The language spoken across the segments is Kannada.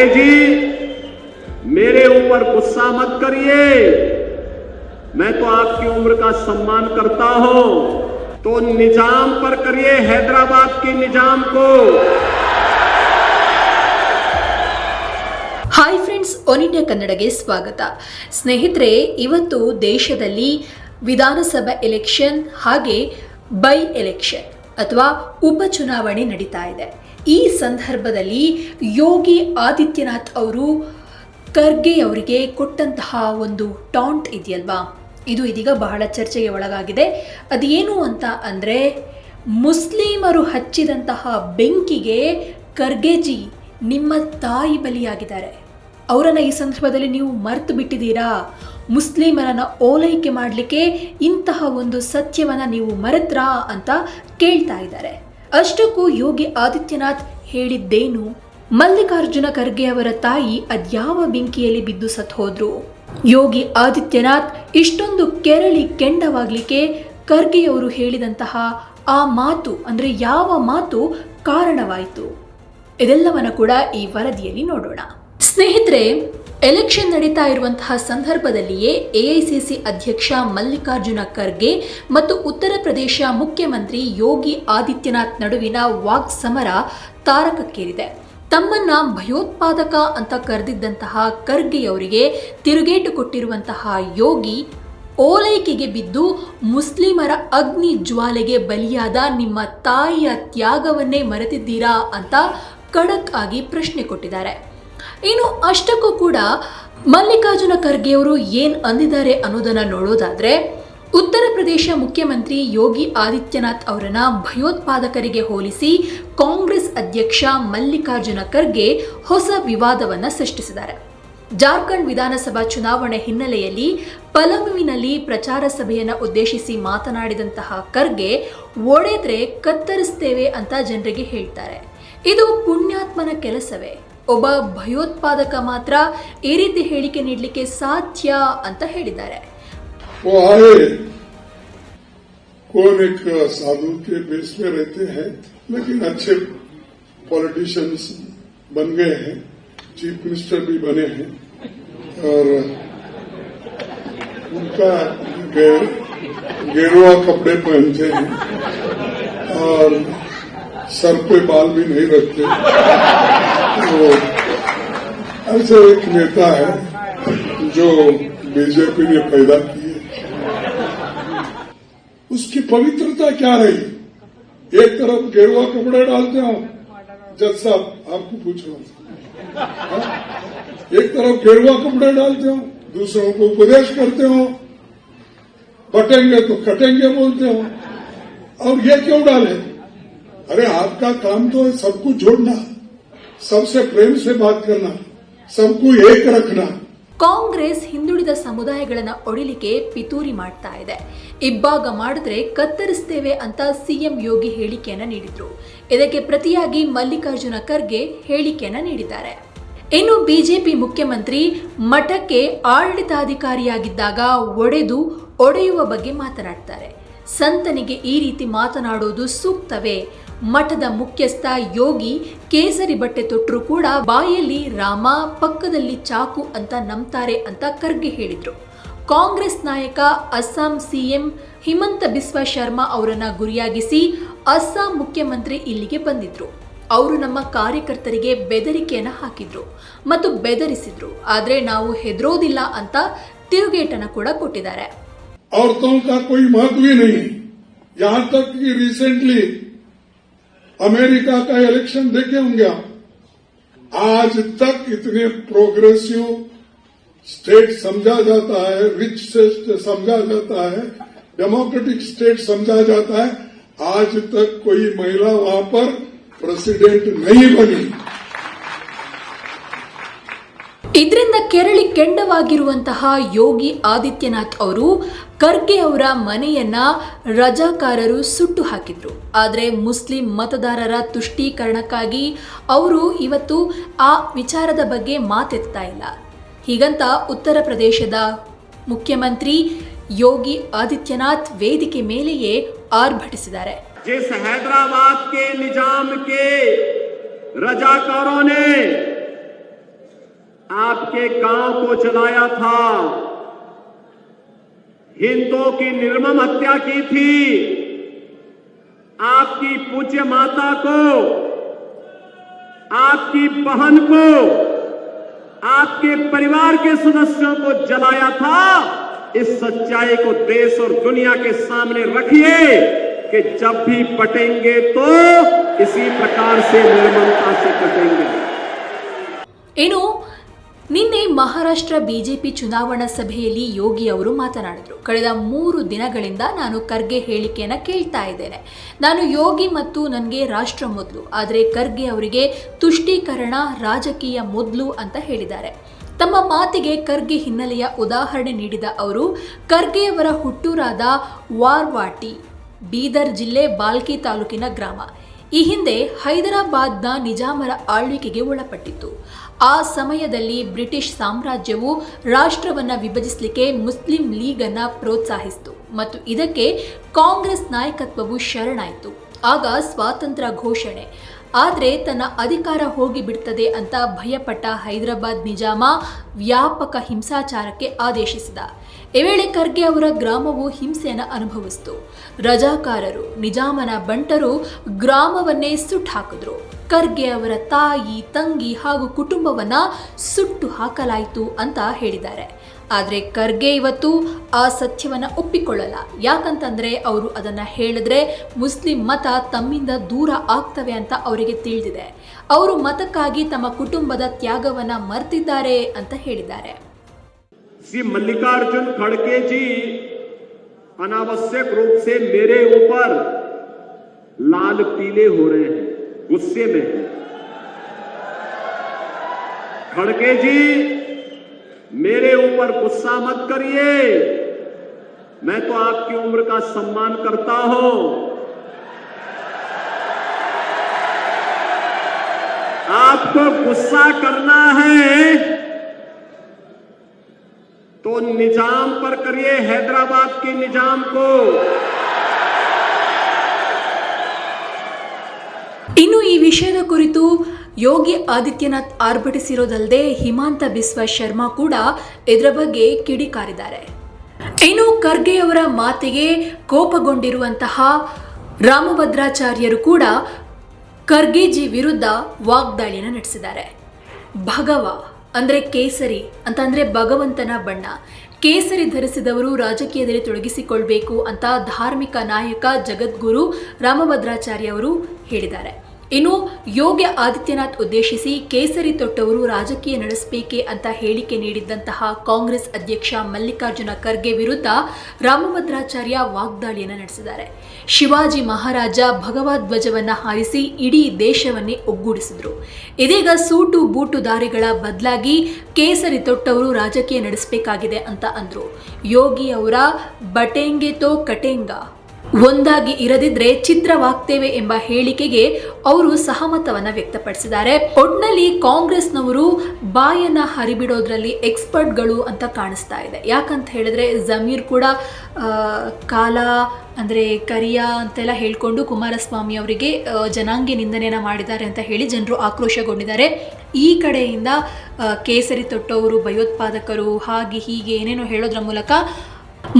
खड़गे जी मेरे ऊपर गुस्सा मत करिए मैं तो आपकी उम्र का सम्मान करता हूं तो निजाम पर करिए हैदराबाद के निजाम को ಹಾಯ್ ಫ್ರೆಂಡ್ಸ್ ಒನ್ ಇಂಡಿಯಾ ಕನ್ನಡಗೆ ಸ್ವಾಗತ ಸ್ನೇಹಿತರೆ ಇವತ್ತು ದೇಶದಲ್ಲಿ ವಿಧಾನಸಭಾ ಎಲೆಕ್ಷನ್ ಹಾಗೆ ಬೈ ಎಲೆಕ್ಷನ್ ಅಥವಾ ಉಪಚುನಾವಣೆ ನಡೀತಾ ಇದೆ ಈ ಸಂದರ್ಭದಲ್ಲಿ ಯೋಗಿ ಆದಿತ್ಯನಾಥ್ ಅವರು ಖರ್ಗೆ ಅವರಿಗೆ ಕೊಟ್ಟಂತಹ ಒಂದು ಟಾಂಟ್ ಇದೆಯಲ್ವಾ? ಇದು ಇದೀಗ ಬಹಳ ಚರ್ಚೆಗೆ ಒಳಗಾಗಿದೆ. ಅದೇನು ಅಂತ ಅಂದರೆ, ಮುಸ್ಲಿಮರು ಹಚ್ಚಿದಂತಹ ಬೆಂಕಿಗೆ ಖರ್ಗೆಜಿ ನಿಮ್ಮ ತಾಯಿ ಬಲಿಯಾಗಿದ್ದಾರೆ. ಅವರನ್ನು ಈ ಸಂದರ್ಭದಲ್ಲಿ ನೀವು ಮರೆತು ಬಿಟ್ಟಿದ್ದೀರಾ? ಮುಸ್ಲಿಮರನ್ನು ಓಲೈಕೆ ಮಾಡಲಿಕ್ಕೆ ಇಂತಹ ಒಂದು ಸತ್ಯವನ್ನು ನೀವು ಮರೆತ್ರಾ ಅಂತ ಕೇಳ್ತಾ ಇದ್ದಾರೆ. ಅಷ್ಟಕ್ಕೂ ಯೋಗಿ ಆದಿತ್ಯನಾಥ್ ಹೇಳಿದ್ದೇನು? ಮಲ್ಲಿಕಾರ್ಜುನ ಖರ್ಗೆ ಅವರ ತಾಯಿ ಅದ್ಯಾವ ಬೆಂಕಿಯಲ್ಲಿ ಬಿದ್ದು ಸತ್ ಹೋದ್ರು? ಯೋಗಿ ಆದಿತ್ಯನಾಥ್ ಇಷ್ಟೊಂದು ಕೆರಳಿ ಕೆಂಡವಾಗ್ಲಿಕ್ಕೆ ಖರ್ಗೆಯವರು ಹೇಳಿದಂತಹ ಆ ಮಾತು, ಅಂದರೆ ಯಾವ ಮಾತು ಕಾರಣವಾಯಿತು? ಇದೆಲ್ಲವನ್ನ ಕೂಡ ಈ ವರದಿಯಲ್ಲಿ ನೋಡೋಣ. ಸ್ನೇಹಿತರೆ ಎಲೆಕ್ಷನ್ ನಡೀತಾ ಇರುವಂತಹ ಸಂದರ್ಭದಲ್ಲಿಯೇ ಎಐಸಿಸಿ ಅಧ್ಯಕ್ಷ ಮಲ್ಲಿಕಾರ್ಜುನ ಖರ್ಗೆ ಮತ್ತು ಉತ್ತರ ಪ್ರದೇಶ ಮುಖ್ಯಮಂತ್ರಿ ಯೋಗಿ ಆದಿತ್ಯನಾಥ್ ನಡುವಿನ ವಾಕ್ ಸಮರ ತಾರಕಕ್ಕೇರಿದೆ. ತಮ್ಮನ್ನ ಭಯೋತ್ಪಾದಕ ಅಂತ ಕರೆದಿದ್ದಂತಹ ಖರ್ಗೆಯವರಿಗೆ ತಿರುಗೇಟು ಕೊಟ್ಟಿರುವಂತಹ ಯೋಗಿ ಓಲೈಕೆಗೆ ಬಿದ್ದು ಮುಸ್ಲಿಮರ ಅಗ್ನಿ ಜ್ವಾಲೆಗೆ ಬಲಿಯಾದ ನಿಮ್ಮ ತಾಯಿಯ ತ್ಯಾಗವನ್ನೇ ಮರೆತಿದ್ದೀರಾ ಅಂತ ಖಡಕ್ ಆಗಿ ಪ್ರಶ್ನೆ ಕೊಟ್ಟಿದ್ದಾರೆ. ಇನ್ನು ಅಷ್ಟಕ್ಕೂ ಕೂಡ ಮಲ್ಲಿಕಾರ್ಜುನ ಖರ್ಗೆಯವರು ಏನು ಅಂದಿದ್ದಾರೆ ಅನ್ನೋದನ್ನ ನೋಡೋದಾದ್ರೆ, ಉತ್ತರ ಪ್ರದೇಶ ಮುಖ್ಯಮಂತ್ರಿ ಯೋಗಿ ಆದಿತ್ಯನಾಥ್ ಅವರನ್ನ ಭಯೋತ್ಪಾದಕರಿಗೆ ಹೋಲಿಸಿ ಕಾಂಗ್ರೆಸ್ ಅಧ್ಯಕ್ಷ ಮಲ್ಲಿಕಾರ್ಜುನ ಖರ್ಗೆ ಹೊಸ ವಿವಾದವನ್ನ ಸೃಷ್ಟಿಸಿದ್ದಾರೆ. ಜಾರ್ಖಂಡ್ ವಿಧಾನಸಭಾ ಚುನಾವಣೆ ಹಿನ್ನೆಲೆಯಲ್ಲಿ ಪಲಮುವಿನಲ್ಲಿ ಪ್ರಚಾರ ಸಭೆಯನ್ನು ಉದ್ದೇಶಿಸಿ ಮಾತನಾಡಿದಂತಹ ಖರ್ಗೆ ಒಡೆದ್ರೆ ಕತ್ತರಿಸ್ತೇವೆ ಅಂತ ಜನರಿಗೆ ಹೇಳ್ತಾರೆ. ಇದು ಪುಣ್ಯಾತ್ಮನ ಕೆಲಸವೇ. ಒಬ್ಬ ಭಯೋತ್ಪಾದಕ ಮಾತ್ರ ಈ ರೀತಿ ಹೇಳಿಕೆ ನೀಡಲಿಕ್ಕೆ ಸಾಧ್ಯ ಅಂತ ಹೇಳಿದ್ದಾರೆ वो आए कौन एक साधु के बेस में रहते हैं लेकिन अच्छे पॉलिटिशियंस बन गए हैं चीफ मिनिस्टर भी बने हैं और उनका गे, गेरुआ कपड़े पहनते हैं और सर पे बाल भी नहीं रखते। तो ऐसे एक नेता है जो बीजेपी ने पैदा किए। उसकी पवित्रता क्या रही? एक तरफ़ गेरुआ कपड़े डालते हो जज साहब, आपको पूछ। रहा हूँ? एक तरफ़ गेरुआ कपड़े डालते हो दूसरों को उपदेश करते हो बटेंगे तो कटेंगे बोलते हो और ये क्यों डाले? अरे आपका काम तो है सबको जोड़ना सबसे प्रेम से बात करना सबको एक रखना ಕಾಂಗ್ರೆಸ್ ಹಿಂದುಳಿದ ಸಮುದಾಯಗಳನ್ನ ಒಡಿಲಿಕ್ಕೆ ಪಿತೂರಿ ಮಾಡ್ತಾ ಇದೆ ಇಬ್ಬಾಗ ಮಾಡಿದ್ರೆ ಕತ್ತರಿಸ್ತೇವೆ ಅಂತ ಸಿಎಂ ಯೋಗಿ ಹೇಳಿಕೆಯನ್ನ ನೀಡಿದ್ರು ಇದಕ್ಕೆ ಪ್ರತಿಯಾಗಿ ಮಲ್ಲಿಕಾರ್ಜುನ ಖರ್ಗೆ ಹೇಳಿಕೆಯನ್ನ ನೀಡಿದ್ದಾರೆ ಇನ್ನು ಬಿಜೆಪಿ ಮುಖ್ಯಮಂತ್ರಿ ಮಠಕ್ಕೆ ಆಡಳಿತಾಧಿಕಾರಿಯಾಗಿದ್ದಾಗ ಒಡೆದು ಒಡೆಯುವ ಬಗ್ಗೆ ಮಾತನಾಡ್ತಾರೆ ಸಂತನಿಗೆ ಈ ರೀತಿ ಮಾತನಾಡೋದು ಸೂಕ್ತವೇ? ಮಠದ ಮುಖ್ಯಸ್ಥ ಯೋಗಿ ಕೇಸರಿ ಬಟ್ಟೆ ತೊಟ್ಟರು ಕೂಡ ಬಾಯಲ್ಲಿ ರಾಮ ಪಕ್ಕದಲ್ಲಿ ಚಾಕು ಅಂತ ನಂಬ್ತಾರೆ ಅಂತ ಖರ್ಗೆ ಹೇಳಿದರು. ಕಾಂಗ್ರೆಸ್ ನಾಯಕ, ಅಸ್ಸಾಂ ಸಿಎಂ ಹಿಮಂತ ಬಿಸ್ವ ಶರ್ಮಾ ಅವರನ್ನು ಗುರಿಯಾಗಿಸಿ ಅಸ್ಸಾಂ ಮುಖ್ಯಮಂತ್ರಿ ಇಲ್ಲಿಗೆ ಬಂದಿದ್ರು. ಅವರು ನಮ್ಮ ಕಾರ್ಯಕರ್ತರಿಗೆ ಬೆದರಿಕೆಯನ್ನು ಹಾಕಿದ್ರು ಮತ್ತು ಬೆದರಿಸಿದ್ರು. ಆದರೆ ನಾವು ಹೆದರೋದಿಲ್ಲ ಅಂತ ತಿರುಗೇಟನ್ನು ಕೂಡ ಕೊಟ್ಟಿದ್ದಾರೆ. औरतों का कोई महत्व ही नहीं। यहाँ तक कि रिसेंटली अमेरिका का इलेक्शन देखे होंगे आप। आज तक इतने प्रोग्रेसिव स्टेट समझा जाता है रिच स्टेट समझा जाता है डेमोक्रेटिक स्टेट समझा जाता है। आज तक कोई महिला वहाँ पर प्रेसिडेंट नहीं बनी। ಇದರಿಂದ ಕೆರಳಿ ಕೆಂಡವಾಗಿರುವಂತಹ ಯೋಗಿ ಆದಿತ್ಯನಾಥ್ ಅವರು ಖರ್ಗೆ ಅವರ ಮನೆಯನ್ನ ರಜಾಕಾರರು ಸುಟ್ಟು ಹಾಕಿದ್ರು. ಆದರೆ ಮುಸ್ಲಿಂ ಮತದಾರರ ತುಷ್ಟೀಕರಣಕ್ಕಾಗಿ ಅವರು ಇವತ್ತು ಆ ವಿಚಾರದ ಬಗ್ಗೆ ಮಾತೆತ್ತಾ ಇಲ್ಲ. ಹೀಗಂತ ಉತ್ತರ ಪ್ರದೇಶದ ಮುಖ್ಯಮಂತ್ರಿ ಯೋಗಿ ಆದಿತ್ಯನಾಥ್ ವೇದಿಕೆ ಮೇಲೆಯೇ ಆರ್ಭಟಿಸಿದ್ದಾರೆ. जिस आपके गाँव को जलाया था। हिंदुओं की निर्मम हत्या की थी। आपकी पूज्य माता को, आपकी बहन को, आपके परिवार के सदस्यों को जलाया था। इस सच्चाई को देश और दुनिया के सामने रखिए कि जब भी पटेंगे तो इसी प्रकार से निर्ममता से कटेंगे ಏನು ನಿನ್ನೆ ಮಹಾರಾಷ್ಟ್ರ ಬಿಜೆಪಿ ಚುನಾವಣಾ ಸಭೆಯಲ್ಲಿ ಯೋಗಿ ಅವರು ಮಾತನಾಡಿದರು. ಕಳೆದ ಮೂರು ದಿನಗಳಿಂದ ನಾನು ಖರ್ಗೆ ಹೇಳಿಕೆಯನ್ನು ಕೇಳ್ತಾ ಇದ್ದೇನೆ. ನಾನು ಯೋಗಿ ಮತ್ತು ನನಗೆ ರಾಷ್ಟ್ರ ಮೊದಲು, ಆದರೆ ಖರ್ಗೆ ಅವರಿಗೆ ತುಷ್ಟೀಕರಣ ರಾಜಕೀಯ ಮೊದಲು ಅಂತ ಹೇಳಿದ್ದಾರೆ. ತಮ್ಮ ಮಾತಿಗೆ ಖರ್ಗೆ ಹಿನ್ನೆಲೆಯ ಉದಾಹರಣೆ ನೀಡಿದ ಅವರು, ಖರ್ಗೆಯವರ ಹುಟ್ಟೂರಾದ ವಾರ್ವಾಟಿ, ಬೀದರ್ ಜಿಲ್ಲೆ ಬಾಲ್ಕಿ ತಾಲೂಕಿನ ಗ್ರಾಮ. ಈ ಹಿಂದೆ ಹೈದರಾಬಾದ್ನ ನಿಜಾಮರ ಆಳ್ವಿಕೆಗೆ ಒಳಪಟ್ಟಿತ್ತು. ಆ ಸಮಯದಲ್ಲಿ ಬ್ರಿಟಿಷ್ ಸಾಮ್ರಾಜ್ಯವು ರಾಷ್ಟ್ರವನ್ನು ವಿಭಜಿಸಲಿಕ್ಕೆ ಮುಸ್ಲಿಂ ಲೀಗನ್ನ ಪ್ರೋತ್ಸಾಹಿಸಿತು ಮತ್ತು ಇದಕ್ಕೆ ಕಾಂಗ್ರೆಸ್ ನಾಯಕತ್ವವು ಶರಣಾಯಿತು. ಆಗ ಸ್ವಾತಂತ್ರ್ಯ ಘೋಷಣೆ. ಆದರೆ ತನ್ನ ಅಧಿಕಾರ ಹೋಗಿಬಿಡ್ತದೆ ಅಂತ ಭಯಪಟ್ಟ ಹೈದರಾಬಾದ್ ನಿಜಾಮ ವ್ಯಾಪಕ ಹಿಂಸಾಚಾರಕ್ಕೆ ಆದೇಶಿಸಿದ. ಈ ಖರ್ಗೆ ಅವರ ಗ್ರಾಮವು ಹಿಂಸೆಯನ್ನು ಅನುಭವಿಸಿತು. ರಜಾಕಾರರು, ನಿಜಾಮನ ಬಂಟರು ಗ್ರಾಮವನ್ನೇ ಸುಟ್ಟು ಹಾಕಿದ್ರು ಖರ್ಗೆ ಅವರ ತಾಯಿ ತಂಗಿ ಹಾಗೂ ಕುಟುಂಬವನ್ನ ಸುಟ್ಟು ಹಾಕಲಾಯಿತು ಅಂತ ಹೇಳಿದ್ದಾರೆ ಆದರೆ ಖರ್ಗೆ ಇವತ್ತು ಆ ಸತ್ಯವನ್ನ ಒಪ್ಪಿಕೊಳ್ಳಲ್ಲ ಯಾಕಂತಂದ್ರೆ ಅವರು ಅದನ್ನ ಹೇಳಿದ್ರೆ ಮುಸ್ಲಿಂ ಮತ ತಮ್ಮಿಂದ ದೂರ ಆಗ್ತವೆ ಅಂತ ಅವರಿಗೆ ತಿಳಿದಿದೆ ಅವರು ಮತಕ್ಕಾಗಿ ತಮ್ಮ ಕುಟುಂಬದ ತ್ಯಾಗವನ್ನ ಮರ್ತಿದ್ದಾರೆ ಅಂತ ಹೇಳಿದ್ದಾರೆ श्री मल्लिकार्जुन खड़के जी अनावश्यक रूप से मेरे ऊपर लाल पीले हो रहे हैं गुस्से में हैं। खड़के जी, मेरे ऊपर गुस्सा मत करिए। मैं तो आपकी उम्र का सम्मान करता हूँ। आपको गुस्सा करना है तो निज़ाम पर करिए हैदराबाद के निज़ाम को। ಇನ್ನು ಈ ವಿಷಯದ ಕುರಿತು ಯೋಗಿ ಆದಿತ್ಯನಾಥ್ ಆರ್ಭಟಿಸಿರೋದಲ್ಲದೆ ಹಿಮಾಂತ ಬಿಸ್ವ ಶರ್ಮಾ ಕೂಡ ಇದರ ಬಗ್ಗೆ ಕಿಡಿಕಾರಿದ್ದಾರೆ. ಇನ್ನು ಖರ್ಗೆ ಅವರ ಮಾತಿಗೆ ಕೋಪಗೊಂಡಿರುವಂತಹ ರಾಮಭದ್ರಾಚಾರ್ಯರು ಕೂಡ ಖರ್ಗೆಜಿ ವಿರುದ್ಧ ವಾಗ್ದಾಳಿಯನ್ನು ನಡೆಸಿದ್ದಾರೆ. ಭಗವ ಅಂದರೆ ಕೇಸರಿ ಅಂತ ಅಂದ್ರೆ ಭಗವಂತನ ಬಣ್ಣ. ಕೇಸರಿ ಧರಿಸಿದವರು ರಾಜಕೀಯದಲ್ಲಿ ತೊಡಗಿಸಿಕೊಳ್ಬೇಕು ಅಂತ ಧಾರ್ಮಿಕ ನಾಯಕ ಜಗದ್ಗುರು ರಾಮಭದ್ರಾಚಾರ್ಯ ಅವರು ಹೇಳಿದ್ದಾರೆ. ಇನ್ನು ಯೋಗಿ ಆದಿತ್ಯನಾಥ್ ಉದ್ದೇಶಿಸಿ ಕೇಸರಿ ತೊಟ್ಟವರು ರಾಜಕೀಯ ನಡೆಸಬೇಕೆ ಅಂತ ಹೇಳಿಕೆ ನೀಡಿದ್ದಂತಹ ಕಾಂಗ್ರೆಸ್ ಅಧ್ಯಕ್ಷ ಮಲ್ಲಿಕಾರ್ಜುನ ಖರ್ಗೆ ವಿರುದ್ಧ ರಾಮಭದ್ರಾಚಾರ್ಯ ವಾಗ್ದಾಳಿಯನ್ನು ನಡೆಸಿದ್ದಾರೆ. ಶಿವಾಜಿ ಮಹಾರಾಜ ಭಗವದ್ ಹಾರಿಸಿ ಇಡೀ ದೇಶವನ್ನೇ ಒಗ್ಗೂಡಿಸಿದ್ರು. ಇದೀಗ ಸೂಟು ಬೂಟು ದಾರಿಗಳ ಬದಲಾಗಿ ಕೇಸರಿ ತೊಟ್ಟವರು ರಾಜಕೀಯ ನಡೆಸಬೇಕಾಗಿದೆ ಅಂತ ಅಂದ್ರು. ಯೋಗಿ ಅವರ ಬಟೇಂಗೆ ತೋ ಕಟೇಂಗ. ಒಂದಾಗಿ ಇರದಿದ್ರೆ ಛಿದ್ರವಾಗ್ತೇವೆ ಎಂಬ ಹೇಳಿಕೆಗೆ ಅವರು ಸಹಮತವನ್ನ ವ್ಯಕ್ತಪಡಿಸಿದ್ದಾರೆ. ಒಟ್ನಲ್ಲಿ ಕಾಂಗ್ರೆಸ್ನವರು ಬಾಯನ್ನ ಹರಿಬಿಡೋದ್ರಲ್ಲಿ ಎಕ್ಸ್ಪರ್ಟ್ಗಳು ಅಂತ ಕಾಣಿಸ್ತಾ ಇದೆ. ಯಾಕಂತ ಹೇಳಿದ್ರೆ ಜಮೀರ್ ಕೂಡ ಕಾಲ ಅಂದರೆ ಕರಿಯ ಅಂತೆಲ್ಲ ಹೇಳ್ಕೊಂಡು ಕುಮಾರಸ್ವಾಮಿ ಅವರಿಗೆ ಜನಾಂಗೀಯ ನಿಂದನೆಯನ್ನು ಮಾಡಿದ್ದಾರೆ ಅಂತ ಹೇಳಿ ಜನರು ಆಕ್ರೋಶಗೊಂಡಿದ್ದಾರೆ. ಈ ಕಡೆಯಿಂದ ಕೇಸರಿ ತೊಟ್ಟವರು, ಭಯೋತ್ಪಾದಕರು, ಹಾಗೆ ಹೀಗೆ ಏನೇನೋ ಹೇಳೋದ್ರ ಮೂಲಕ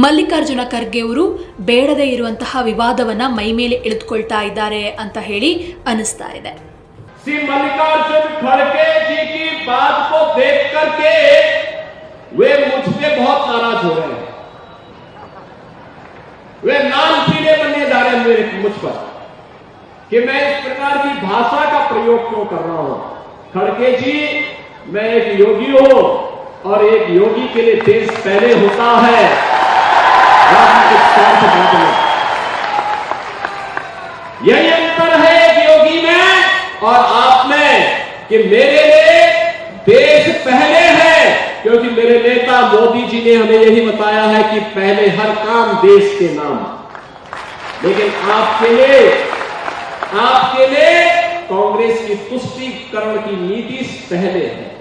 ಮಲ್ಲಿಕಾರ್ಜುನ ಖರ್ಗೆ ಅವರು ಬೇಡದೇ ಇರುವಂತಹ ವಿವಾದವನ್ನ ಮೈಮೇಲೆ ಎಳೆದುಕೊಳ್ತಾ ಇದ್ದಾರೆ ಅಂತ ಹೇಳಿ ಅನಿಸ್ತಾ ಇದೆ श्री मल्लिकार्जुन खड़गे जी की बात को देख करके वे मुझ पे बहुत नाराज हो रहे हैं वे नाम पीले बनने जा रहे हैं मेरे मुझ पर कि मैं इस प्रकार की भाषा का प्रयोग क्यों कर रहा हूं खड़गे जी मैं एक योगी हूं और एक योगी के लिए देश पहले होता है यही अंतर है एक योगी में, और आप में कि मेरे लिए देश पहले है, क्योंकि मेरे नेता मोदी जी ने हमें यही बताया है कि पहले हर काम देश के नाम। लेकिन आपके लिए आपके लिए कांग्रेस की तुष्टीकरण की नीति पहले है।